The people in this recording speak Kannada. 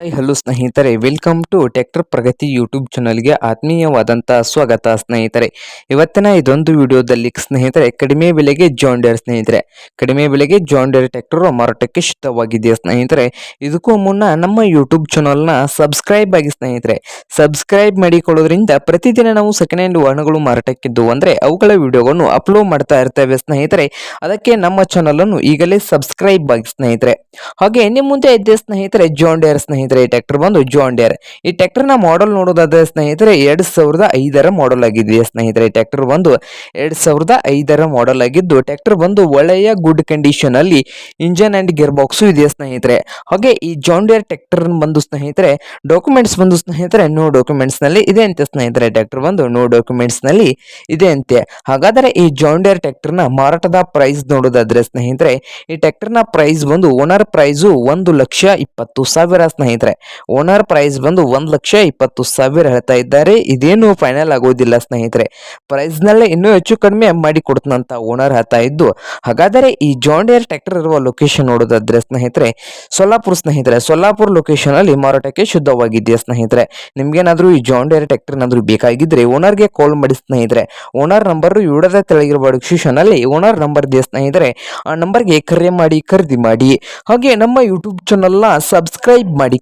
ಹಲೋ ಸ್ನೇಹಿತರೆ. Welcome to tractor Pragati YouTube ಚಾನಲ್ಗೆ ಆತ್ಮೀಯವಾದಂತಹ ಸ್ವಾಗತ ಸ್ನೇಹಿತರೆ. ಇವತ್ತಿನ ಇದೊಂದು ವಿಡಿಯೋದಲ್ಲಿ ಸ್ನೇಹಿತರೆ, ಕಡಿಮೆ ಬೆಲೆಗೆ ಜಾಂಡಿಯರ್ ಸ್ನೇಹಿತರೆ. ಕಡಿಮೆ ಬೆಲೆಗೆ ಜಾಂಡಿಯರ್ ಟ್ಯಾಕ್ಟರ್ ಮಾರಾಟಕ್ಕೆ ಶುದ್ಧವಾಗಿದೆ ಸ್ನೇಹಿತರೆ. ಇದಕ್ಕೂ ಮುನ್ನ ನಮ್ಮ ಯೂಟ್ಯೂಬ್ ಚಾನಲ್ನ ಸಬ್ಸ್ಕ್ರೈಬ್ ಆಗಿ ಸ್ನೇಹಿತರೆ. ಸಬ್ಸ್ಕ್ರೈಬ್ ಮಾಡಿಕೊಳ್ಳೋದ್ರಿಂದ ಪ್ರತಿದಿನ ನಾವು ಸೆಕೆಂಡ್ ಹ್ಯಾಂಡ್ ವಾಹನಗಳು ಮಾರಾಟಕ್ಕಿದ್ದು ಅಂದರೆ ಅವುಗಳ ವಿಡಿಯೋಗಳನ್ನು ಅಪ್ಲೋಡ್ ಮಾಡ್ತಾ ಇರ್ತೇವೆ ಸ್ನೇಹಿತರೆ. ಅದಕ್ಕೆ ನಮ್ಮ ಚಾನಲನ್ನು ಈಗಲೇ ಸಬ್ಸ್ಕ್ರೈಬ್ ಆಗಿ ಸ್ನೇಹಿತರೆ. ಹಾಗೆ ನಿಮ್ಮ ಮುಂದೆ ಇದ್ದೇ ಸ್ನೇಹಿತರೆ ಜಾಂಡಿಯರ್ ಸ್ನೇಹಿತರೆ. ಈ ಟ್ರ್ಯಾಕ್ಟರ್ ಬಂದು ಜಾಂಡಿಯರ್ ಈ ಟ್ರ್ಯಾಕ್ಟರ್ನ ಮಾಡೆಲ್ ನೋಡೋದಾದ್ರೆ ಸ್ನೇಹಿತರೆ, ಎರಡ್ ಸಾವಿರದ ಐದರ ಮಾಡೆಲ್ ಆಗಿದೆ ಸ್ನೇಹಿತರೆ? ಈ ಟ್ರ್ಯಾಕ್ಟರ್ ಬಂದು ಎರಡ್ ಸಾವಿರದ ಐದರ ಮಾಡೆಲ್ ಆಗಿದ್ದು ಟ್ರ್ಯಾಕ್ಟರ್ ಬಂದು ಒಳ್ಳೆಯ ಗುಡ್ ಕಂಡೀಷನ್ ಅಲ್ಲಿ ಇಂಜನ್ ಅಂಡ್ ಗೇರ್ ಬಾಕ್ಸು ಇದೆ ಸ್ನೇಹಿತರೆ? ಹಾಗೆ ಈ ಜಾಂಡಿಯರ್ ಟ್ರ್ಯಾಕ್ಟರ್ ಬಂದು ಸ್ನೇಹಿತರೆ ಡಾಕ್ಯುಮೆಂಟ್ಸ್ ಬಂದು ಸ್ನೇಹಿತರೆ ನೋ ಡಾಕ್ಯುಮೆಂಟ್ಸ್ನಲ್ಲಿ ಇದೆ ಅಂತೆ ಸ್ನೇಹಿತರೆ. ಟ್ರ್ಯಾಕ್ಟರ್ ಬಂದು ನೋ ಡಾಕ್ಯುಮೆಂಟ್ಸ್ನಲ್ಲಿ ಇದೆ ಅಂತೆ. ಹಾಗಾದರೆ ಈ ಜಾಂಡಿಯರ್ ಟ್ರ್ಯಾಕ್ಟರ್ನ ಮಾರಾಟದ ಪ್ರೈಸ್ ನೋಡೋದಾದ್ರೆ ಸ್ನೇಹಿತರೆ, ಈ ಟ್ರ್ಯಾಕ್ಟರ್ನ ಪ್ರೈಸ್ ಬಂದು ಓನರ್ ಪ್ರೈಸು ಒಂದು ಲಕ್ಷ ಇಪ್ಪತ್ತು ಸಾವಿರ ಸ್ನೇಹಿತರೆ. ಓನರ್ ಪ್ರೈಸ್ ಬಂದು ಒಂದು ಲಕ್ಷ ಇಪ್ಪತ್ತು ಸಾವಿರ ಹೇಳ್ತಾ ಇದ್ದಾರೆ. ಇದೇನು ಫೈನಲ್ ಆಗೋದಿಲ್ಲ ಸ್ನೇಹಿತರೆ. ಪ್ರೈಸ್ ನಲ್ಲೇ ಇನ್ನೂ ಹೆಚ್ಚು ಕಡಿಮೆ ಮಾಡಿ ಕೊಡ್ತಂತ ಓನರ್ ಹೇಳ್ತಾ ಇದ್ದು, ಹಾಗಾದರೆ ಈ ಜಾಂಡಿಯರ್ ಟ್ರ್ಯಾಕ್ಟರ್ ಇರುವ ಲೊಕೇಶನ್ ನೋಡೋದಾದ್ರೆ ಸ್ನೇಹಿತರೆ, ಸೊಲ್ಲಾಪುರ ಸ್ನೇಹಿತರೆ, ಸೊಲ್ಲಾಪುರ ಲೊಕೇಶನ್ ಅಲ್ಲಿ ಮಾರಾಟಕ್ಕೆ ಶುದ್ಧವಾಗಿದೆಯಾ ಸ್ನೇಹಿತರೆ? ನಿಮ್ಗೇನಾದ್ರೂ ಈ ಜಾಂಡಿಯರ್ ಟ್ರ್ಯಾಕ್ಟರ್ ಏನಾದ್ರೂ ಬೇಕಾಗಿದ್ರೆ ಓನರ್ಗೆ ಕಾಲ್ ಮಾಡಿ ಸ್ನೇಹಿತರೆ. ಓನರ್ ನಂಬರ್ ವಿಡಿಯೋದ ತೆಳಗಿರುವ ಡಿಸ್ಕ್ರಿಪ್ಷನ್ ಅಲ್ಲಿ ಓನರ್ ನಂಬರ್ ಇದೆ ಸ್ನೇಹಿತರೆ? ಆ ನಂಬರ್ಗೆ ಕರೆ ಮಾಡಿ, ಖರೀದಿ ಮಾಡಿ, ಹಾಗೆ ನಮ್ಮ ಯೂಟ್ಯೂಬ್ ಚಾನಲ್ನ ಸಬ್ಸ್ಕ್ರೈಬ್